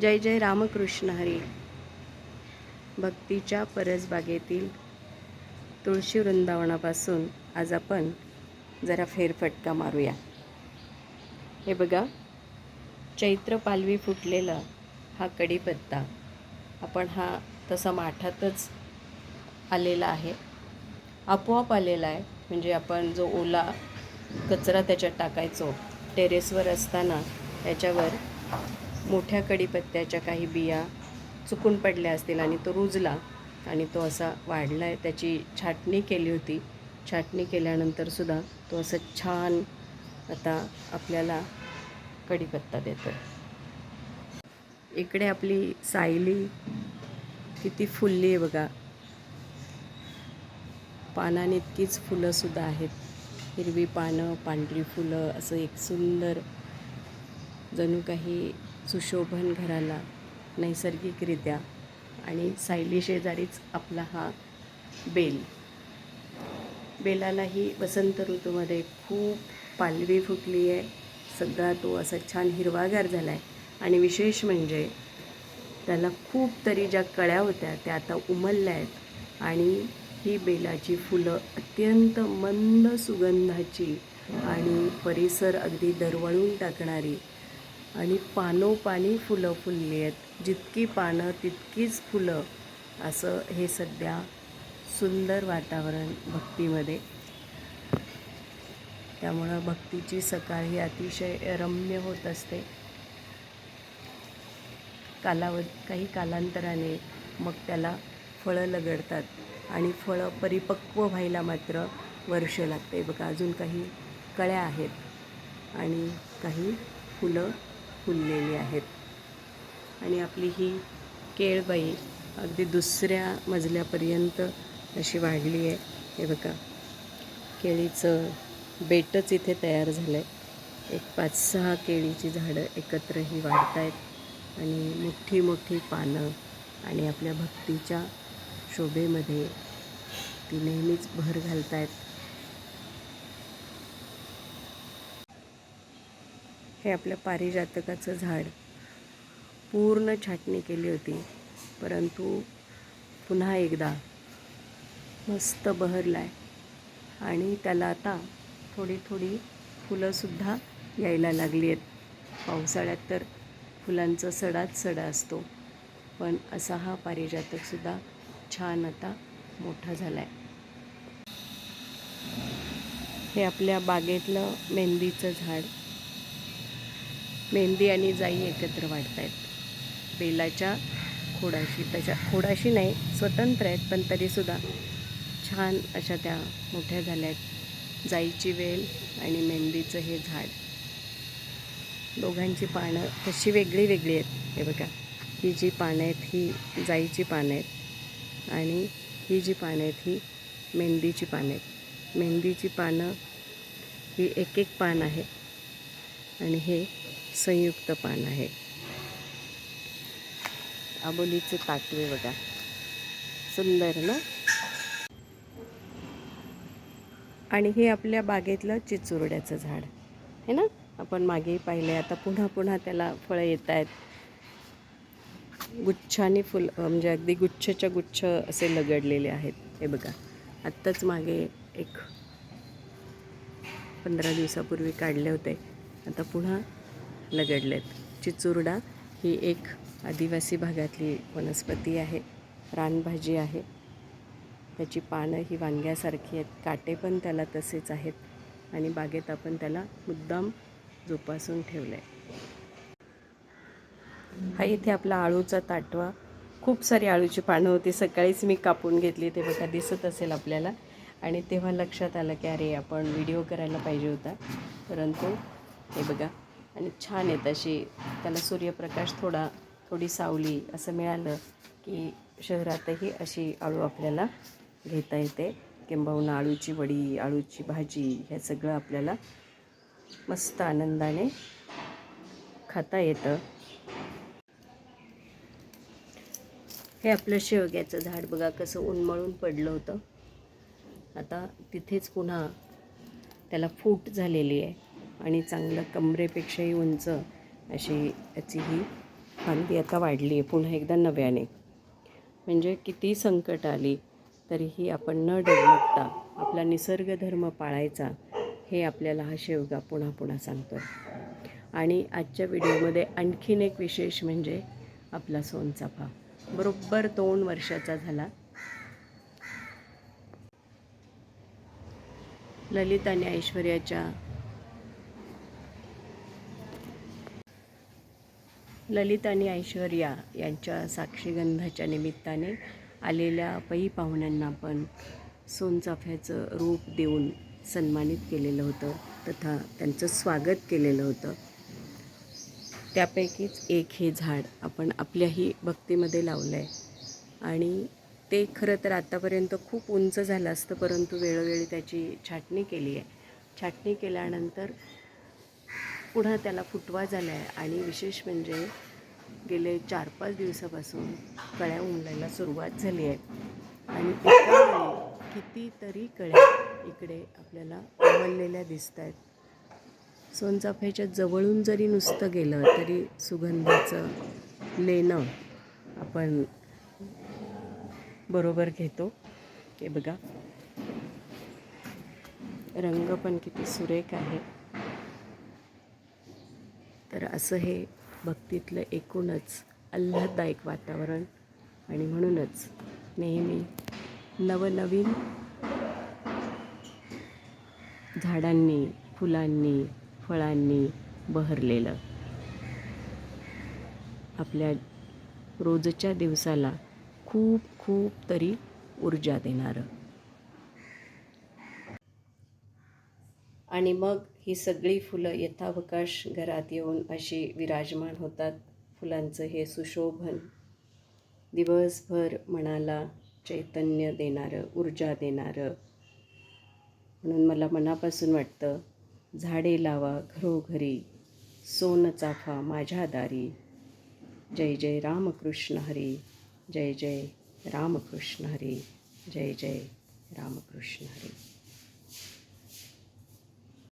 जय जय रामकृष्ण हरी. भक्तीच्या परसबागेतील तुळशी वृंदावनापासून आज आपण जरा फेरफटका मारूया. हे बघा चैत्र पालवी फुटलेला हा कढीपत्ता आपण हा तसा माठातच आलेला आहे. आपोआप आलेला आहे म्हणजे आपण जो ओला कचरा त्याच्यात टाकायचो टेरेसवर असताना त्याच्यावर मोठ्या कढीपत्त्याच्या काही बिया चुकून पडल्या असतील आणि तो रुजला आणि तो असा वाढला आहे त्याची छाटणी केली होती. छाटणी केल्यानंतरसुद्धा तो असं छान आता आपल्याला कढीपत्ता देतो इकडे आपली सायली किती फुलली आहे बघा. पानाने इतकीच फुलंसुद्धा आहेत. हिरवी पानं पांढरी फुलं असं एक सुंदर जणू काही सुशोभन घराला नैसर्गिकरित्या आणि सायली शेजारीच आपला हा बेल. बेलालाही वसंत ऋतूमध्ये खूप पालवी फुटली आहे. सगळा तो असा छान हिरवागार झाला आहे आणि विशेष म्हणजे त्याला खूप तरी ज्या कळ्या होत्या त्या आता उमलल्या आहेत आणि ही बेलाची फुलं अत्यंत मंद सुगंधाची आणि परिसर अगदी दरवळून टाकणारी आणि पानोपानी फुलं फुलली आहेत. जितकी पानं तितकीच फुलं. असं हे सध्या सुंदर वातावरण भक्तीमध्ये. त्यामुळं भक्तीची सकाळ ही अतिशय रम्य होत असते. कालावध काही कालांतराने मग त्याला फळं लगडतात आणि फळं परिपक्व व्हायला मात्र वर्ष लागते. बघा अजून काही कळ्या आहेत आणि काही फुलं फुललेली आहेत. आणि आपली ही केळबाई अगदी दुसऱ्या मजल्यापर्यंत अशी वाढली आहे. हे बघा केळीचं बेटच इथे तयार झालं आहे एक पाच सहा केळीची झाडं एकत्र ही वाढत आहेत आणि मोठी मोठी पानं आणि आपल्या भक्तीच्या शोभेमध्ये ती नेहमीच भर घालत आहेत हे आपल्या पारिजातकाचं झाड. पूर्ण छाटणी केली होती. परंतु पुन्हा एकदा मस्त बहरला आहे आणि त्याला आता थोडी थोडी फुलंसुद्धा यायला लागली आहेत. पावसाळ्यात तर फुलांचा सडाच सडा असतो. पण असा हा पारिजातकसुद्धा छान आता मोठा झाला आहे हे आपल्या बागेतलं मेहंदीचं झाड. मेहंदी आणि जाई एकत्र वाढत आहेत बेलाच्या खोडाशी त्याच्या खोडाशी नाही स्वतंत्र आहेत पण तरीसुद्धा छान अशा त्या मोठ्या झाल्या आहेत. जाईची वेल आणि मेहंदीचं हे झाड. दोघांची पानं तशी वेगळी वेगळी आहेत. हे बघा ही जी पानं आहेत ही जाईची पानं आहेत आणि ही जी पानं आहेत ही मेहंदीची पानं आहेत. मेहंदीची पानं ही एक एक पान आहे. आणि हे संयुक्त पान आहे. आबोलीचे ताटवे बघा. सुंदर ना? आणि हे आपल्या बागेतलं चिचुरड्याचं झाड. आहे ना? आपण मागेही पाहिले आता पुन्हा पुन्हा त्याला फळं येत आहेत. गुच्छाने फुल म्हणजे अगदी गुच्छच्या गुच्छ असे लगडलेले आहेत. हे बघा. आत्ताच मागे एक पंधरा दिवसापूर्वी काढले होते. आता पुन्हा लगडलेत चिचुरडा ही एक आदिवासी भागातली वनस्पती आहे. रानभाजी आहे. त्याची पानं ही वांग्यासारखी आहेत. काटे पण त्याला तसेच आहेत. आणि बागेत आपण त्याला मुद्दाम जोपासून ठेवलं आहे हा इथे आपला आळूचा ताटवा. खूप सारी आळूची पानं होती. सकाळीच मी कापून घेतली. ते बघा दिसत असेल आपल्याला. आणि तेव्हा लक्षात आलं की अरे आपण व्हिडिओ करायला पाहिजे होता. परंतु हे बघा आणि छान आहेत अशी. त्याला सूर्यप्रकाश थोडा थोडी सावली असं मिळालं की शहरातही अशी आळू आपल्याला घेता येते. किंबहुना आळूची वडी आळूची भाजी हे सगळं आपल्याला मस्त आनंदाने खाता येतं. हे आपलं शेवग्याचं झाड बघा कसं उन्मळून पडलं होतं. आता तिथेच पुन्हा त्याला फूट झालेली आहे. आणि चांगलं कमरेपेक्षाही उंच अशी याची ही फांदी आता वाढली आहे पुन्हा एकदा नव्याने. म्हणजे किती संकट आली तरीही आपण न डगमगता आपला निसर्ग धर्म पाळायचा हे आपल्याला हा शेवगा पुन्हा पुन्हा सांगतो आणि आजच्या व्हिडिओमध्ये आणखीन एक विशेष म्हणजे आपला सोनचाफा बरोबर दोन वर्षाचा झाला. ललित आणि ऐश्वर्याच्या ललित आणि ऐश्वर्या यांच्या साक्षीगंधाच्या निमित्ताने आलेल्या पै पाहुण्यांना पण सोनचाफ्याचं रूप देऊन सन्मानित केलेलं होतं तथा त्यांचं स्वागत केलेलं होतं. त्यापैकीच एक हे झाड आपण आपल्याही भक्तीमध्ये लावलं आहे आणि ते खरं तर आत्तापर्यंत खूप उंच झालं असतं परंतु वेळोवेळी त्याची छाटणी केली आहे. छाटणी केल्यानंतर पुन्हा त्याला फुटवा झाला आहे. आणि विशेष म्हणजे गेले चार पाच दिवसापासून कळ्या उमलायला सुरुवात झाली आहे. आणि एका कितीतरी कळ्या इकडे आपल्याला उमललेल्या दिसत आहेत. सोनचाफ्याच्या जवळून जरी नुसतं गेलं तरी सुगंधाचं लेणं आपण बरोबर घेतो. हे बघा. रंग पण किती सुरेख आहे. तर असं हे भक्तीतलं एकूणच आल्हाददायक वातावरण आणि म्हणूनच नेहमी नवनवीन झाडांनी फुलांनी फळांनी बहरलेलं आपल्या रोजच्या दिवसाला खूप खूप तरी ऊर्जा देणारं. आणि मग ही सगळी फुलं यथावकाश घरात येऊन अशी विराजमान होतात. फुलांचं हे सुशोभन. दिवसभर मनाला चैतन्य देणारं ऊर्जा देणारं. म्हणून मला मनापासून वाटतं झाडे लावा घरोघरी सोन चाफा माझ्या दारी. जय जय रामकृष्ण हरी जय जय रामकृष्ण हरी जय जय रामकृष्ण हरी.